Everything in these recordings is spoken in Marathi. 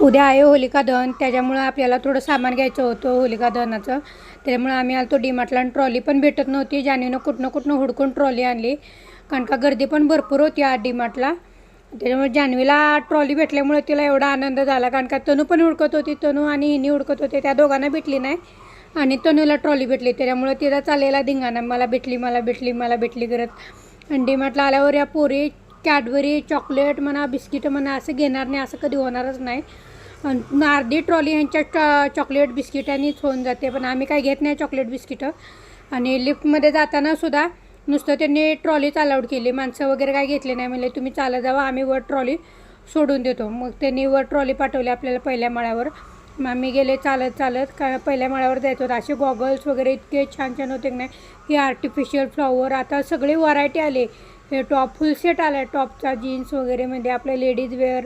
उद्या आहे होलिका दहन त्याच्यामुळं आपल्याला थोडं सामान घ्यायचं होतं होलिका दहनाचं. त्याच्यामुळं आम्ही आलो डीमार्टला आणि ट्रॉली पण भेटत नव्हती. जानीनं कुठनं कुठनं हुडकून ट्रॉली आणली. कारण का गर्दी पण भरपूर होती आज डीमार्टला त्याच्यामुळे जान्हवीला ट्रॉली भेटल्यामुळे तिला एवढा आनंद झाला. कारण का तनू पण हुडकत होती. तनू आणि हिनी हुडकत होते. त्या दोघांना भेटली नाही. आणि तनूला ट्रॉली भेटली. त्याच्यामुळे तिला चालेला धिंगाणा. मला भेटली मला भेटली मला भेटली करत आणि डीमार्टला आल्यावर या पोरी कॅडबरी चॉकलेट म्हणा बिस्किटं म्हणा असं घेणार नाही असं कधी होणारच नाही. अन अर्धी ट्रॉली ह्यांच्या चॉ चॉकलेट बिस्किटांनीच होऊन जाते पण आम्ही काय घेत नाही चॉकलेट बिस्किटं. आणि लिफ्टमध्ये जाताना सुद्धा नुसतं त्यांनी ट्रॉलीच अलाउड केली माणसं वगैरे काय घेतले नाही म्हणले तुम्ही चालत जावा आम्ही वर ट्रॉली सोडून देतो. मग त्यांनी वर ट्रॉली पाठवली आपल्याला पहिल्या माळ्यावर. मग आम्ही गेले चालत चालत का पहिल्या माळ्यावर जायचो. होतं असे गॉगल्स वगैरे इतके छान छान होते की नाही हे आर्टिफिशियल फ्लॉवर आता सगळी व्हरायटी आली. हे टॉप फुल सेट आला आहे टॉपचा जीन्स वगैरेमध्ये आपलं लेडीज वेअर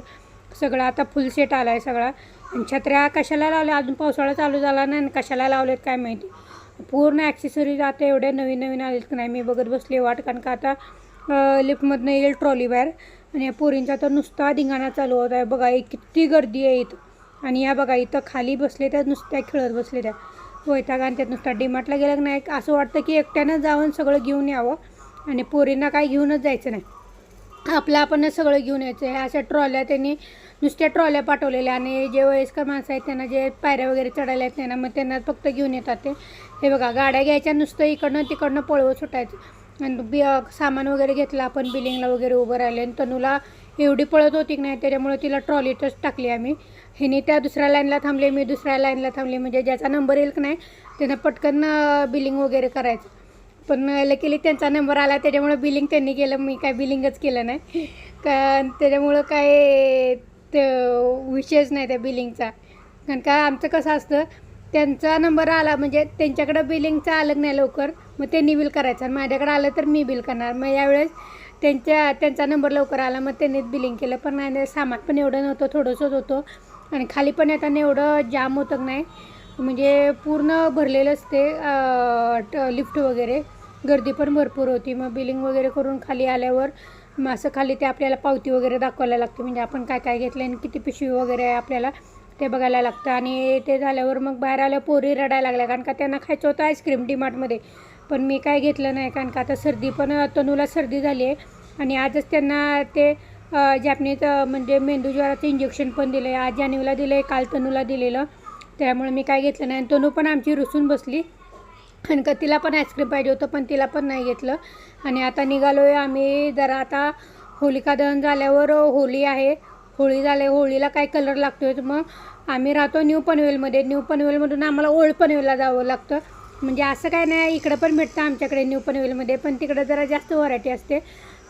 सगळं आता फुल सेट आला आहे सगळा. आणि छत्र्या कशाला लावल्या? अजून पावसाळा चालू झाला नाही आणि कशाला लावलेत काय माहिती? पूर्ण ॲक्सेसरीज आता एवढ्या नवीन नवीन आलेत की नाही मी बघत बसले वाट. कारण का आता लिफ्टमधनं येईल ट्रॉली बाहेर आणि या पोरींचा तर नुसता धिंगाणा चालू होत आहे. बघा किती गर्दी आहे इथं. आणि या बघा इथं खाली बसले त्या नुसत्या खेळत बसले त्या. वैताग आणि त्यात नुसता. डीमार्टला गेलं की नाही असं वाटतं की एकट्यानं जाऊन सगळं घेऊन यावं. आणि पोरींना काय घेऊनच जायचं नाही. आपलं आपणच सगळं घेऊन यायचं. आहे अशा ट्रॉल्या त्यांनी नुसत्या ट्रॉल्या पाठवलेल्या आणि जे वयस्कर माणसं आहेत त्यांना जे पायऱ्या वगैरे चढायला आहेत त्यांना मग त्यांना फक्त घेऊन येतात ते. हे बघा गाड्या घ्यायच्या नुसतं इकडनं तिकडनं पळवत सुटायचं. आणि बि सामान वगैरे घेतलं आपण बिलिंगला वगैरे उभं राहिले. आणि तनूला एवढी पळत होती की नाही त्याच्यामुळे तिला ट्रॉलीतच टाकली आम्ही. हिने त्या दुसऱ्या लाईनला थांबले मी दुसऱ्या लाईनला थांबले. म्हणजे ज्याचा नंबर येईल की नाही त्यानं पटकन बिलिंग वगैरे करायचं. पण लकीली त्यांचा नंबर आला. त्याच्यामुळं बिलिंग त्यांनी केलं. मी काय बिलिंगच केलं नाही. का त्याच्यामुळं काय ते विषयच नाही त्या बिलिंगचा कारण का आमचं कसं असतं त्यांचा नंबर आला म्हणजे त्यांच्याकडं बिलिंगचं आलं नाही लवकर मग त्यांनी बिल करायचं. आणि माझ्याकडे आलं तर मी बिल करणार. मग यावेळेस त्यांच्या त्यांचा नंबर लवकर आला मग त्यांनीच बिलिंग केलं. पण नाही सामान पण एवढं नव्हतं थोडंसंच होतं. आणि खाली पण येताना एवढं जाम होतं नाही म्हणजे पूर्ण भरलेलंच ते लिफ्ट वगैरे. गर्दी पण भरपूर होती. मग बिलिंग वगैरे करून खाली आल्यावर मग असं खाली ते आपल्याला पावती वगैरे दाखवायला लागते. म्हणजे आपण काय काय घेतलं आणि किती पिशवी वगैरे आहे आपल्याला ते बघायला लागतं. आणि ते झाल्यावर मग बाहेर आल्या पोरी रडायला लागल्या. कारण का त्यांना खायचं होतं आईस्क्रीम डीमार्टमध्ये पण मी काय घेतलं नाही. कारण का आता सर्दी पण तनूला सर्दी झाली आहे. आणि आजच त्यांना ते जॅपनीज म्हणजे मेंदू ज्वराचं इंजेक्शन पण दिलं आहे आज जानेवाला दिलं आहे काल तनूला दिलेलं. त्यामुळे मी काय घेतलं नाही. आणि तनू पण आमची रुसून बसली. आणि का तिला पण आईस्क्रीम पाहिजे होतं पण तिला पण नाही घेतलं. आणि आता निघालो आहे आम्ही जरा आता होलिका दहन झाल्यावर होळी आहे. होळी झाल्या होळीला काय कलर लागतो आहे मग आम्ही राहतो न्यू पनवेलमध्ये न्यू पनवेलमधून आम्हाला ओल्ड पनवेलला जावं लागतं. म्हणजे असं काय नाही इकडं पण भेटतं आमच्याकडे न्यू पनवेलमध्ये पण तिकडं जरा जास्त व्हरायटी असते.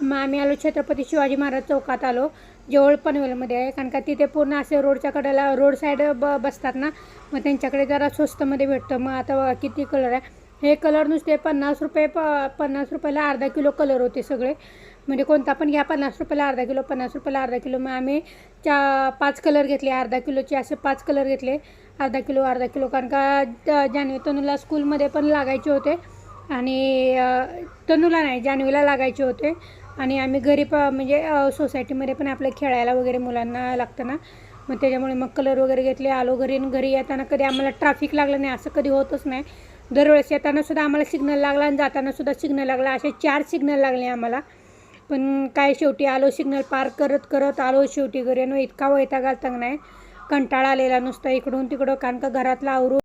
मग आम्ही आलो छत्रपती शिवाजी महाराज चौकात आलो. जवळ पनवेलमध्ये आहे कारण का तिथे पूर्ण असे रोडच्या कडेला रोड साईड ब बसतात ना मग त्यांच्याकडे जरा स्वस्तमध्ये भेटतं. मग आता किती कलर आहे. हे कलर नुसते पन्नास रुपये प पन्नास रुपयाला अर्धा किलो कलर होते सगळे. म्हणजे कोणता पण घ्या पन्नास रुपयाला अर्धा किलो पन्नास रुपयाला अर्धा किलो. मग आम्ही चा पाच कलर घेतले अर्धा किलोचे असे पाच कलर घेतले. अर्धा किलो अर्धा किलो कारण का जान्हवी तनूला स्कूलमध्ये पण लागायचे होते. आणि तनूला नाही जान्हवीला लागायचे होते. आणि आम्ही घरी प म्हणजे सोसायटीमध्ये पण आपलं खेळायला वगैरे मुलांना लागतं ना. मग त्याच्यामुळे मग कलर वगैरे घेतले आलो घरी आणि घरी येताना कधी आम्हाला ट्रॅफिक लागलं नाही असं कधी होतच नाही. दरवेळेस येताना सुद्धा आम्हाला सिग्नल लागला आणि जाताना सुद्धा सिग्नल लागला. असे चार सिग्नल लागले आम्हाला. पण काय शेवटी आलो सिग्नल पार करत करत आलो शेवटी घरी आणि इतका वैताग आलता नाही. कंटाळा आलेला नुसता इकडून तिकडं कारण का घरातला आवरून